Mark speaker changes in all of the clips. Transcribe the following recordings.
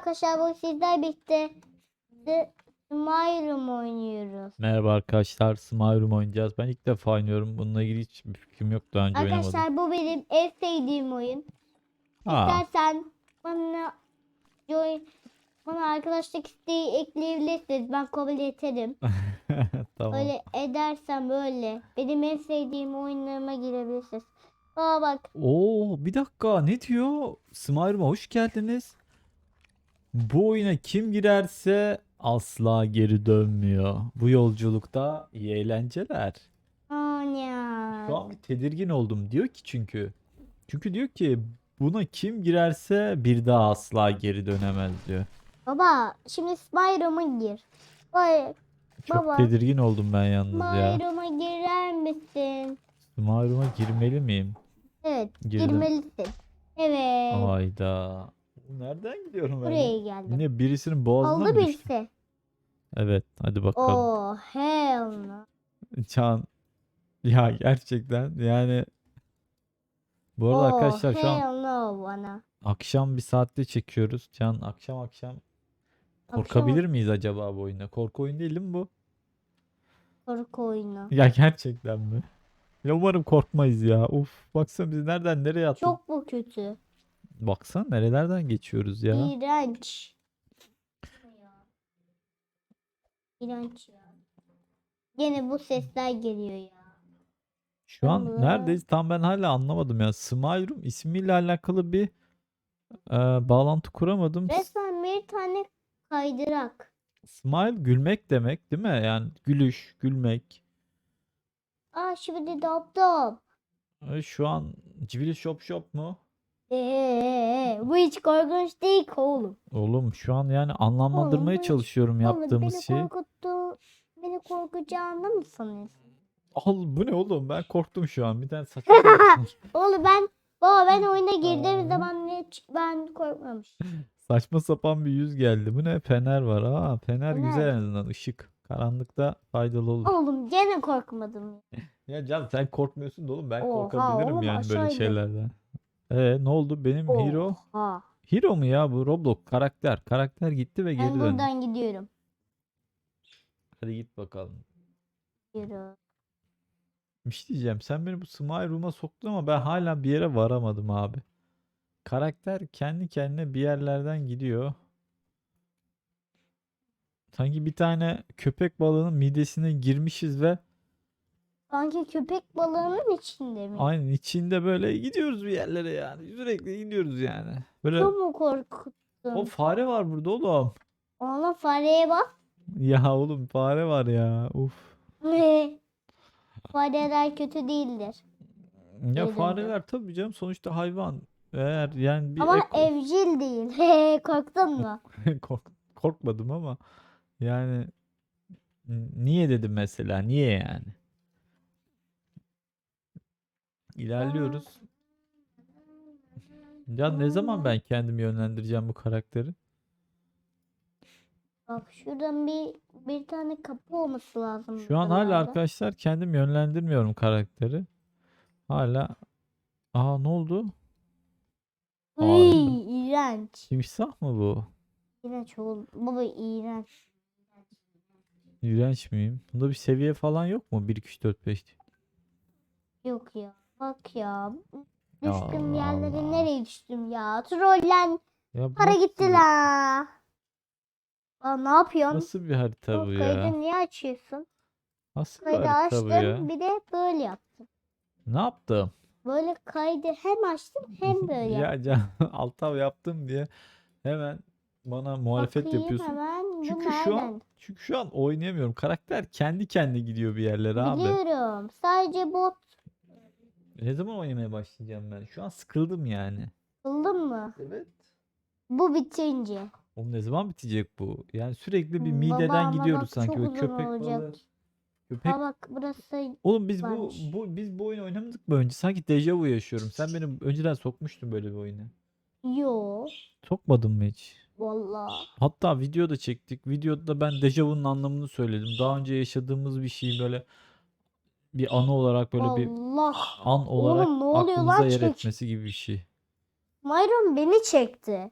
Speaker 1: arkadaşlar bu sizler The Smile Room oynuyoruz.
Speaker 2: Merhaba arkadaşlar, Smile Room oynayacağız. Ben ilk defa oynuyorum. Bununla ilgili hiçbir fikrim yok. Daha önce oynamadım.
Speaker 1: Arkadaşlar bu benim en sevdiğim oyun.
Speaker 2: Aa,
Speaker 1: İstersen bana join bana arkadaşlık isteği ekleyebilirsiniz. Ben kabul ederim.
Speaker 2: tamam.
Speaker 1: Öyle edersen böyle benim en sevdiğim oyunlarıma girebilirsiniz. Aa bak
Speaker 2: Oo, bir dakika. Ne diyor? Smile Room'a hoş geldiniz. Bu oyuna kim girerse asla geri dönmüyor. Bu yolculukta iyi eğlenceler. Şu an bir tedirgin oldum. Diyor ki çünkü. Çünkü diyor ki buna kim girerse bir daha asla geri dönemez diyor.
Speaker 1: Baba şimdi Smile Room'a gir. Vay
Speaker 2: Çok
Speaker 1: Baba.
Speaker 2: tedirgin oldum ben yalnız ya.
Speaker 1: Smile Room'a girer misin?
Speaker 2: Smile Room'a girmeli miyim?
Speaker 1: Evet
Speaker 2: Girdim.
Speaker 1: girmelisin. Evet.
Speaker 2: Ayda. Nereden gidiyorum ben? ya?
Speaker 1: Buraya geldim.
Speaker 2: Yine birisinin boğazına
Speaker 1: Oldu
Speaker 2: mı düştüm?
Speaker 1: birisi.
Speaker 2: Evet, hadi bakalım.
Speaker 1: Oh hell no.
Speaker 2: Can. Ya gerçekten yani bu arada
Speaker 1: Oh
Speaker 2: arkadaşlar şu an
Speaker 1: hell no bana.
Speaker 2: akşam bir saatte çekiyoruz. Can akşam akşam korkabilir miyiz acaba bu oyunda? Korku oyunu değil mi bu?
Speaker 1: Korku oyunu.
Speaker 2: Ya gerçekten mi? Ya umarım korkmayız ya. Uf, baksana biz nereden nereye attık?
Speaker 1: Çok bu kötü.
Speaker 2: Baksana nerelerden geçiyoruz ya.
Speaker 1: İğrenç. İğrenç ya. Gene bu sesler geliyor ya.
Speaker 2: Şu an
Speaker 1: Allah.
Speaker 2: neredeyiz? Tam ben hala anlamadım ya. Smile Room ismiyle alakalı bir e, bağlantı kuramadım.
Speaker 1: Resmen bir tane kaydırak.
Speaker 2: Smile gülmek demek değil mi? Yani gülüş, gülmek.
Speaker 1: Aa şimdi dop dop.
Speaker 2: E, şu an Civili Shop Shop mu?
Speaker 1: Eee bu hiç korkunç değil ki oğlum.
Speaker 2: Oğlum şu an yani anlamlandırmaya
Speaker 1: bu hiç-
Speaker 2: çalışıyorum
Speaker 1: Oğlum
Speaker 2: yaptığımız
Speaker 1: beni korkuttu. Beni korkacağını mı sanıyorsun?
Speaker 2: Al bu ne oğlum? Ben korktum şu an. Bir tane saçma sapan-
Speaker 1: Oğlum ben baba ben oyuna girdiğim
Speaker 2: Aa.
Speaker 1: zaman hiç ben korkmamıştım.
Speaker 2: saçma sapan bir yüz geldi. Bu ne? Fener var. Aa, fener güzel
Speaker 1: Fener.
Speaker 2: en azından. Işık. Karanlıkta faydalı olur.
Speaker 1: Oğlum gene korkmadım.
Speaker 2: Ya Can sen korkmuyorsun da oğlum ben
Speaker 1: Oha,
Speaker 2: korkabilirim
Speaker 1: oğlum
Speaker 2: yani böyle şeylerden. Ee ne oldu? Benim hero
Speaker 1: Oha.
Speaker 2: hero mu ya bu Roblox karakter. Karakter gitti ve geri
Speaker 1: Ben
Speaker 2: döndü.
Speaker 1: buradan gidiyorum.
Speaker 2: Hadi git bakalım.
Speaker 1: Yürü.
Speaker 2: Bir şey diyeceğim. Sen beni bu Smile Room'a soktun ama ben hala bir yere varamadım abi. Karakter kendi kendine bir yerlerden gidiyor. Sanki bir tane köpek balığının midesine girmişiz ve
Speaker 1: Sanki köpek balığının içinde mi?
Speaker 2: aynen içinde böyle gidiyoruz bir yerlere yani. Sürekli gidiyoruz yani. Böyle
Speaker 1: Çok mu korkuttun?
Speaker 2: o fare var burada oğlum.
Speaker 1: Oğlum fareye bak.
Speaker 2: Ya oğlum fare var ya. Uf.
Speaker 1: Fareler kötü değildir.
Speaker 2: Ya
Speaker 1: Neydi
Speaker 2: fareler tabii canım sonuçta hayvan. Eğer yani bir
Speaker 1: Ama
Speaker 2: eko-
Speaker 1: evcil değil. Korktun mu?
Speaker 2: Kork- korkmadım ama yani n- niye dedim mesela niye yani İlerliyoruz. Ya ne zaman ben kendimi yönlendireceğim bu karakteri?
Speaker 1: Bak şuradan bir bir tane kapı olması lazım.
Speaker 2: Şu an hala arkadaşlar kendim yönlendirmiyorum karakteri. Hala Aa ne oldu?
Speaker 1: Uy, iğrenç.
Speaker 2: Timsah mı bu?
Speaker 1: İğrenç oğlum. Baba iğrenç.
Speaker 2: İğrenç miyim? Bunda bir seviye falan yok mu? 1 2 3 4 5.
Speaker 1: Yok ya. Bak ya. Düştüm
Speaker 2: Allah
Speaker 1: yerlere
Speaker 2: Allah.
Speaker 1: nereye düştüm ya? Trollen.
Speaker 2: Ya
Speaker 1: Para gitti
Speaker 2: bir-
Speaker 1: la. Aa, ne yapıyorsun?
Speaker 2: Nasıl bir harita
Speaker 1: Bu
Speaker 2: bu
Speaker 1: kaydı
Speaker 2: ya?
Speaker 1: niye açıyorsun?
Speaker 2: Nasıl bir
Speaker 1: Kaydı
Speaker 2: harita
Speaker 1: açtım
Speaker 2: bu ya?
Speaker 1: bir de böyle yaptım.
Speaker 2: Ne yaptım?
Speaker 1: Böyle kaydı hem açtım hem böyle yaptım.
Speaker 2: Ya can altav yaptım diye hemen bana muhalefet
Speaker 1: Bakayım
Speaker 2: yapıyorsun.
Speaker 1: hemen
Speaker 2: Çünkü şu an çünkü şu an oynayamıyorum. Karakter kendi kendine gidiyor bir yerlere abi.
Speaker 1: Biliyorum. Sadece bot
Speaker 2: Ne zaman oynamaya başlayacağım ben? Şu an sıkıldım yani.
Speaker 1: buldun mu?
Speaker 2: Evet.
Speaker 1: Bu bitince.
Speaker 2: Oğlum ne zaman bitecek bu? Yani sürekli bir
Speaker 1: Hmm,
Speaker 2: mideden
Speaker 1: baba
Speaker 2: gidiyoruz
Speaker 1: bak
Speaker 2: sanki
Speaker 1: çok
Speaker 2: böyle
Speaker 1: uzun
Speaker 2: köpek
Speaker 1: olacak.
Speaker 2: balığı. Köpek
Speaker 1: Aa bak burası
Speaker 2: Oğlum biz bu,
Speaker 1: varmış.
Speaker 2: bu biz bu oyunu oynamadık mı önce? Sanki dejavu yaşıyorum. Sen beni önceden sokmuştun böyle bir oyuna.
Speaker 1: yo.
Speaker 2: Sokmadın mı hiç?
Speaker 1: Vallahi.
Speaker 2: Hatta video da çektik. Videoda ben dejavu'nun anlamını söyledim. Daha önce yaşadığımız bir şeyi böyle bir anı olarak böyle bir
Speaker 1: Allah.
Speaker 2: an olarak
Speaker 1: Oğlum ne oluyor lan?
Speaker 2: yer
Speaker 1: Çek.
Speaker 2: etmesi gibi bir şey.
Speaker 1: Myron beni çekti.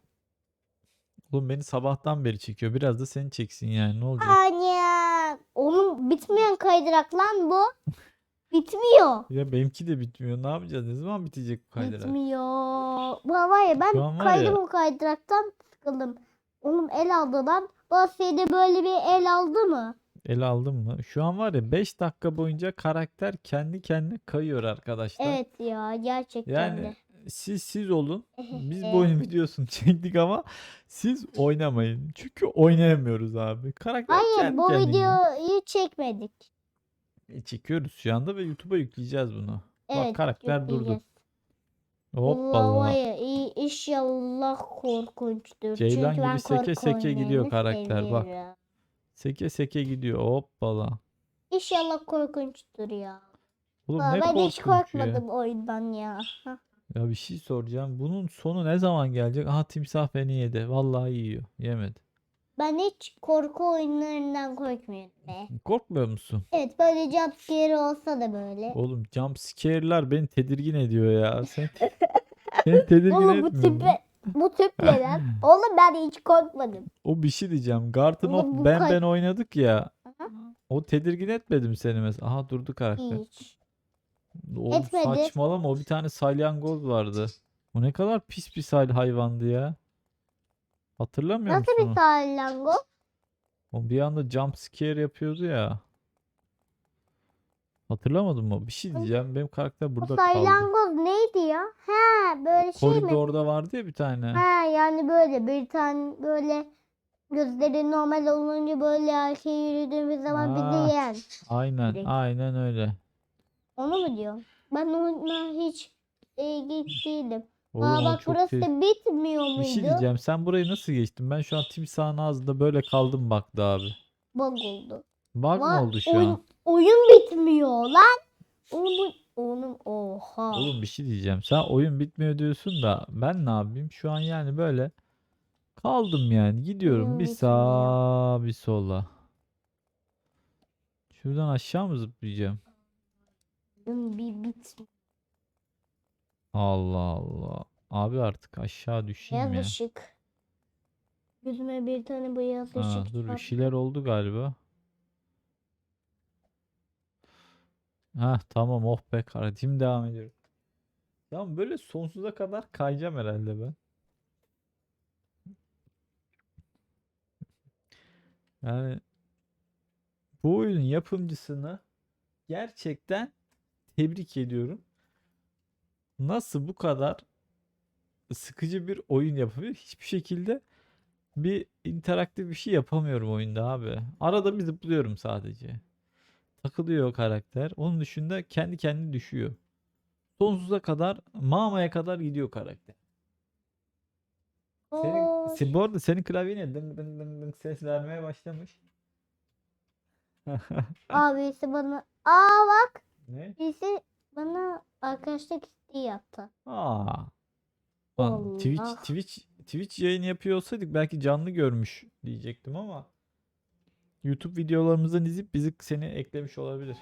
Speaker 2: Oğlum beni sabahtan beri çekiyor. Biraz da seni çeksin yani ne olacak?
Speaker 1: Anya. Oğlum bitmeyen kaydırak lan bu. Bitmiyor.
Speaker 2: Ya benimki de bitmiyor. Ne yapacağız? Ne zaman bitecek bu kaydırak?
Speaker 1: Bitmiyor. Var ya ben
Speaker 2: Şu an var
Speaker 1: kaydım
Speaker 2: ya-
Speaker 1: o kaydıraktan sıkıldım. Oğlum el aldı lan. Bahsede böyle bir el aldı mı?
Speaker 2: Ele aldım mı? Şu an var ya 5 dakika boyunca karakter kendi kendine kayıyor arkadaşlar.
Speaker 1: Evet ya gerçekten
Speaker 2: Yani
Speaker 1: de.
Speaker 2: siz siz olun. Biz bu oyun videosunu çektik ama siz oynamayın. Çünkü oynayamıyoruz abi. Karakter
Speaker 1: Hayır
Speaker 2: kendi
Speaker 1: bu
Speaker 2: kendine.
Speaker 1: videoyu çekmedik.
Speaker 2: E, Çekiyoruz şu anda ve YouTube'a yükleyeceğiz bunu.
Speaker 1: Evet.
Speaker 2: Bak karakter durdu. Hoppala.
Speaker 1: inşallah korkunçtur.
Speaker 2: Ceylan
Speaker 1: Çünkü
Speaker 2: gibi seke seke gidiyor karakter, bak. Seke seke gidiyor. Hoppala.
Speaker 1: İnşallah korkunçtur ya.
Speaker 2: Oğlum
Speaker 1: Aa,
Speaker 2: ne
Speaker 1: ben hiç
Speaker 2: korkunç ya.
Speaker 1: korkmadım oyundan ya. Hah.
Speaker 2: Ya bir şey soracağım. Bunun sonu ne zaman gelecek? Aha timsah beni yedi. Vallahi yiyor. Yemedi.
Speaker 1: Ben hiç korku oyunlarından korkmuyorum be.
Speaker 2: Korkmuyor musun?
Speaker 1: Evet böyle jumpscare olsa da böyle.
Speaker 2: Oğlum jump scare'lar beni tedirgin ediyor ya. Sen seni tedirgin
Speaker 1: Oğlum bu
Speaker 2: etmiyor mu?
Speaker 1: tipe bu tip ne lan? Oğlum ben hiç korkmadım.
Speaker 2: O bir şey diyeceğim. Garden
Speaker 1: Oğlum
Speaker 2: of
Speaker 1: bu
Speaker 2: Ben
Speaker 1: kay-
Speaker 2: Ben oynadık ya.
Speaker 1: Aha.
Speaker 2: O tedirgin etmedi mi seni mesela? Aha durdu karakter.
Speaker 1: Hiç.
Speaker 2: Oğlum
Speaker 1: Etmedi.
Speaker 2: saçmalama o bir tane salyangoz vardı. O ne kadar pis bir sal hayvandı ya. Hatırlamıyor
Speaker 1: Nasıl
Speaker 2: musun?
Speaker 1: bir salyangoz?
Speaker 2: O bir anda jump scare yapıyordu ya. Hatırlamadın mı? Bir şey diyeceğim. Benim karakter
Speaker 1: O
Speaker 2: burada kaldı.
Speaker 1: Neydi ya? Ha böyle şey mi?
Speaker 2: Koridorda vardı ya bir tane.
Speaker 1: Ha yani böyle bir tane böyle gözleri normal olunca böyle erkeğe yürüdüğümüz zaman bizi yen.
Speaker 2: Aynen,
Speaker 1: Direkt.
Speaker 2: aynen öyle.
Speaker 1: Onu mu diyor? Ben ona hiç ilginç değilim.
Speaker 2: Oğlum
Speaker 1: Aa bak
Speaker 2: çok
Speaker 1: burası da bitmiyor
Speaker 2: Bir şey
Speaker 1: muydu?
Speaker 2: diyeceğim. Sen burayı nasıl geçtin? Ben şu an timsahın ağzında böyle kaldım baktı abi.
Speaker 1: Bug oldu.
Speaker 2: Bug mı oldu şu
Speaker 1: oyun,
Speaker 2: an?
Speaker 1: oyun bitmiyor lan. Oğlum, oğlum oha.
Speaker 2: Oğlum bir şey diyeceğim. Sen oyun bitmiyor diyorsun da ben ne yapayım? Şu an yani böyle kaldım yani. Gidiyorum
Speaker 1: Oyun
Speaker 2: bir
Speaker 1: bitmiyor.
Speaker 2: sağa bir sola. Şuradan aşağı mı zıplayacağım?
Speaker 1: Oyun bir bitmiyor.
Speaker 2: Allah Allah. Abi artık aşağı düşeyim
Speaker 1: Beyaz
Speaker 2: ya.
Speaker 1: ışık. Gözüme bir tane beyaz
Speaker 2: Ha,
Speaker 1: ışık
Speaker 2: dur bir
Speaker 1: çarptı.
Speaker 2: şeyler oldu galiba. Ha tamam oh be kardeşim devam ediyorum. Tamam böyle sonsuza kadar kayacağım herhalde ben. Yani bu oyunun yapımcısını gerçekten tebrik ediyorum. Nasıl bu kadar sıkıcı bir oyun yapabilir? Hiçbir şekilde bir interaktif bir şey yapamıyorum oyunda abi. Arada bir zıplıyorum sadece. Takılıyor karakter. Onun dışında kendi kendine düşüyor. Sonsuza kadar, mağmaya kadar gidiyor karakter. Senin, se- bu arada senin klavyene dıng dıng dıng dıng ses vermeye başlamış.
Speaker 1: Abisi bana aa bak
Speaker 2: Ne?
Speaker 1: birisi bana arkadaşlık isteği yaptı.
Speaker 2: Aa. Lan Twitch. Twitch Twitch yayını yapıyor olsaydık belki canlı görmüş diyecektim ama YouTube videolarımızdan izleyip bizi seni eklemiş olabilir.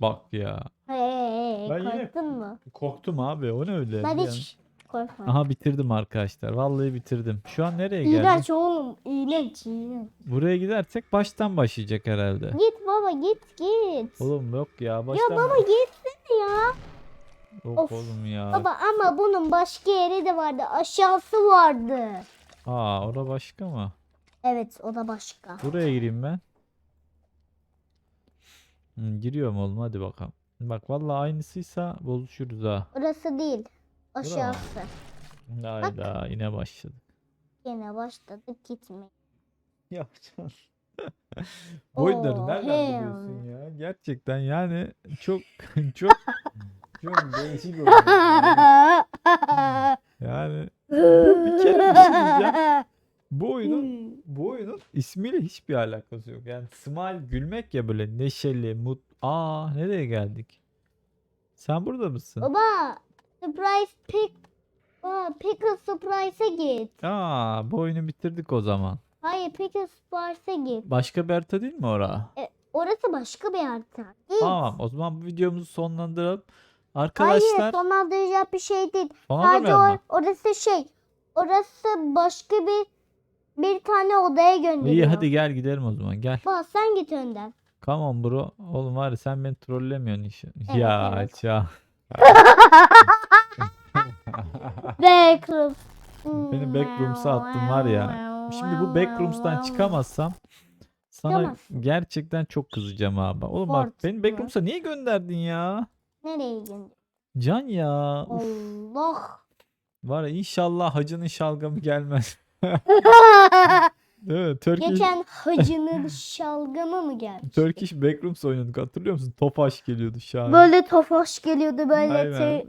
Speaker 2: Bak ya.
Speaker 1: Hey, hey, hey,
Speaker 2: Ben yine-
Speaker 1: korktun mu?
Speaker 2: Korktum abi. O ne öyle?
Speaker 1: Ben
Speaker 2: Bir an-
Speaker 1: hiç korkmadım.
Speaker 2: Aha bitirdim arkadaşlar. Vallahi bitirdim. Şu an nereye geldik?
Speaker 1: İğrenç oğlum. İğrenç iğrenç.
Speaker 2: Buraya gidersek baştan başlayacak herhalde.
Speaker 1: Git baba git git.
Speaker 2: Oğlum yok ya.
Speaker 1: ya
Speaker 2: Baştan
Speaker 1: baba gitsene ya.
Speaker 2: Yok
Speaker 1: of.
Speaker 2: oğlum ya.
Speaker 1: Baba ama bunun başka yeri de vardı. Aşağısı vardı.
Speaker 2: Aa ora başka mı?
Speaker 1: Evet o da başka.
Speaker 2: Buraya gireyim ben. Hı, giriyorum oğlum hadi bakalım. Bak vallahi aynısıysa bozuşuruz ha.
Speaker 1: Orası değil. Aşağısı.
Speaker 2: Hayda yine başladık.
Speaker 1: Yine başladık gitmeye.
Speaker 2: Ya Can. Bu oyunları nereden
Speaker 1: hell.
Speaker 2: buluyorsun ya? Gerçekten yani çok çok çok değişik oyunlar. Yani bir kere bir şey diyeceğim. Bu oyunun bu oyunun ismiyle hiçbir alakası yok. Yani smile gülmek ya böyle neşeli, mut. Aa nereye geldik? Sen burada mısın?
Speaker 1: Baba surprise pick Aa, Pickle Surprise'a git.
Speaker 2: Aa bu oyunu bitirdik o zaman.
Speaker 1: Hayır Pickle Surprise'a git.
Speaker 2: Başka bir harita değil mi ora?
Speaker 1: E, orası başka bir harita. Git.
Speaker 2: Tamam o zaman bu videomuzu sonlandıralım.
Speaker 1: Hayır
Speaker 2: Arkadaşlar
Speaker 1: sonlandıracak bir şey değil. Sadece
Speaker 2: mı?
Speaker 1: or- orası şey. Orası başka bir bir tane odaya gönderiyor.
Speaker 2: İyi hadi gel gidelim o zaman gel.
Speaker 1: Baba sen git önden.
Speaker 2: Come on bro. Oğlum var ya sen beni trollemiyorsun işi.
Speaker 1: Evet,
Speaker 2: ya
Speaker 1: evet.
Speaker 2: ya.
Speaker 1: Backrooms.
Speaker 2: Beni backrooms'a attın var ya. Şimdi bu backrooms'tan çıkamazsam sana
Speaker 1: Çıkamazsın.
Speaker 2: gerçekten çok kızacağım abi. Oğlum bak beni
Speaker 1: mu?
Speaker 2: backrooms'a niye gönderdin ya?
Speaker 1: Nereye gönderiyor?
Speaker 2: Can ya. Uf.
Speaker 1: Allah.
Speaker 2: Var ya inşallah hacının şalgamı gelmez. Değil mi? Turkish,
Speaker 1: Geçen hacının şalgamı mı gelmiş?
Speaker 2: Turkish Backrooms oynuyorduk hatırlıyor musun? Tofaş geliyordu şahane.
Speaker 1: Böyle tofoş geliyordu böyle
Speaker 2: Aynen.
Speaker 1: şey,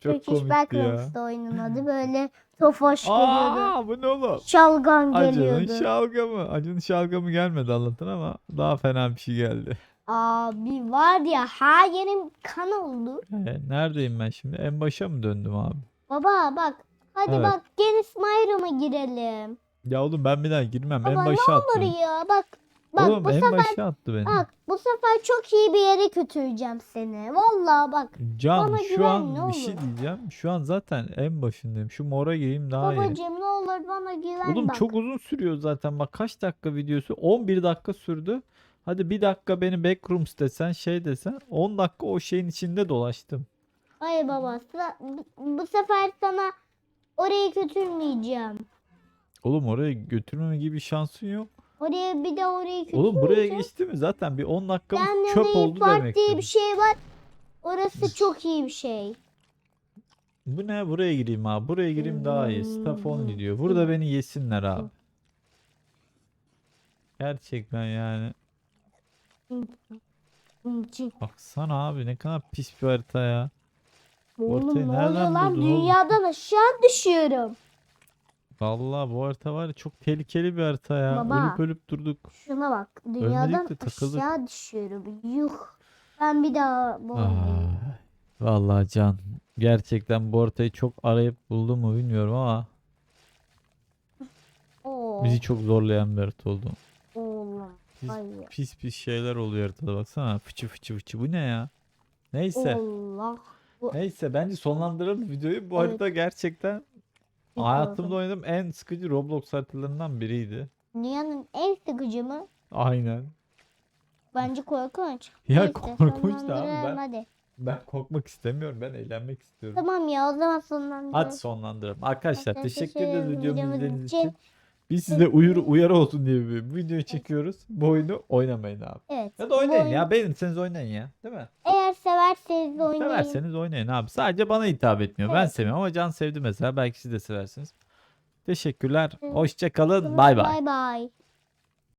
Speaker 2: Çok
Speaker 1: Turkish
Speaker 2: komikti ya.
Speaker 1: Backrooms'da oyunun adı böyle tofoş geliyordu.
Speaker 2: Aa bu ne oğlum?
Speaker 1: Şalgam
Speaker 2: Acının
Speaker 1: geliyordu.
Speaker 2: şalgamı. Acının şalgamı gelmedi Allah'tan ama daha fena bir şey geldi.
Speaker 1: Abi var ya her yerim kan oldu.
Speaker 2: Ee, neredeyim ben şimdi? En başa mı döndüm abi?
Speaker 1: Baba bak hadi
Speaker 2: Evet.
Speaker 1: bak gene Smile'ıma girelim.
Speaker 2: Ya oğlum ben bir daha girmem.
Speaker 1: Baba
Speaker 2: en
Speaker 1: ne
Speaker 2: başa attı.
Speaker 1: olur
Speaker 2: beni.
Speaker 1: ya bak. Bak
Speaker 2: oğlum
Speaker 1: bu
Speaker 2: en
Speaker 1: sefer
Speaker 2: başa attı beni.
Speaker 1: bak bu sefer çok iyi bir yere götüreceğim seni. Vallahi bak.
Speaker 2: Can
Speaker 1: bana
Speaker 2: şu
Speaker 1: güven,
Speaker 2: an
Speaker 1: ne
Speaker 2: bir şey
Speaker 1: olur.
Speaker 2: diyeceğim. Şu an zaten en başındayım. Şu mora gireyim daha iyi.
Speaker 1: Babacığım ne olur bana güven
Speaker 2: Oğlum
Speaker 1: bak.
Speaker 2: çok uzun sürüyor zaten. Bak kaç dakika videosu? 11 dakika sürdü. Hadi bir dakika beni backrooms desen şey desen 10 dakika o şeyin içinde dolaştım.
Speaker 1: Hayır baba sıra- bu, bu sefer sana oraya götürmeyeceğim.
Speaker 2: Oğlum oraya götürmeme gibi bir şansın yok.
Speaker 1: Oraya bir de oraya götürmeyeceğim.
Speaker 2: Oğlum buraya geçti mi zaten bir 10 dakikamız çöp oldu
Speaker 1: Park
Speaker 2: demek.
Speaker 1: diye bir şey var. Orası çok iyi bir şey.
Speaker 2: Bu ne? Buraya gireyim abi. Buraya gireyim daha iyi. Staff only diyor. Burada beni yesinler abi. Gerçekten yani. Baksana abi ne kadar pis bir harita ya.
Speaker 1: Oğlum
Speaker 2: Ortayı
Speaker 1: ne
Speaker 2: nereden
Speaker 1: oluyor lan?
Speaker 2: buldun oğlum?
Speaker 1: Dünyadan aşağı düşüyorum.
Speaker 2: Vallahi bu harita var ya çok tehlikeli bir harita ya.
Speaker 1: Baba.
Speaker 2: Ölüp ölüp durduk.
Speaker 1: Şuna bak. Dünyadan
Speaker 2: de takıldık.
Speaker 1: aşağı düşüyorum. Yuh. Ben bir daha bu
Speaker 2: Ay, vallahi Can. Gerçekten bu haritayı çok arayıp buldum mu bilmiyorum ama
Speaker 1: Oo,
Speaker 2: bizi çok zorlayan bir harita oldu.
Speaker 1: Oğlum.
Speaker 2: Pis,
Speaker 1: Hayır.
Speaker 2: pis pis şeyler oluyor haritada baksana. Fıçı fıçı fıçı bu ne ya? Neyse.
Speaker 1: Allah.
Speaker 2: Neyse bence sonlandıralım videoyu. Bu
Speaker 1: Evet.
Speaker 2: harita gerçekten hayatımda oynadığım en sıkıcı Roblox haritalarından biriydi.
Speaker 1: Dünyanın en sıkıcı mı?
Speaker 2: Aynen.
Speaker 1: Bence korkunç.
Speaker 2: Ya korkunç da abi
Speaker 1: sonlandıralım
Speaker 2: ben,
Speaker 1: Hadi.
Speaker 2: ben korkmak istemiyorum. Ben eğlenmek istiyorum.
Speaker 1: Tamam ya o zaman sonlandıralım.
Speaker 2: Hadi sonlandıralım. Arkadaşlar
Speaker 1: Arkadaşlar,
Speaker 2: teşekkür ederiz
Speaker 1: teşekkür
Speaker 2: videomu
Speaker 1: ederim
Speaker 2: izlediğiniz için. Biz size uyarı, uyarı olsun diye bir video çekiyoruz. Bu oyunu oynamayın abi.
Speaker 1: Evet.
Speaker 2: Ya da
Speaker 1: bu
Speaker 2: oynayın
Speaker 1: oyun-
Speaker 2: ya. Beğenirseniz oynayın ya. Değil mi?
Speaker 1: Eğer severseniz oynayın.
Speaker 2: Severseniz oynayın abi. Sadece bana hitap etmiyor. Ben
Speaker 1: Evet.
Speaker 2: seviyorum ama Can sevdi mesela. Belki siz de seversiniz. Teşekkürler. Hoşça kalın. Bay bay.
Speaker 1: Bay bay.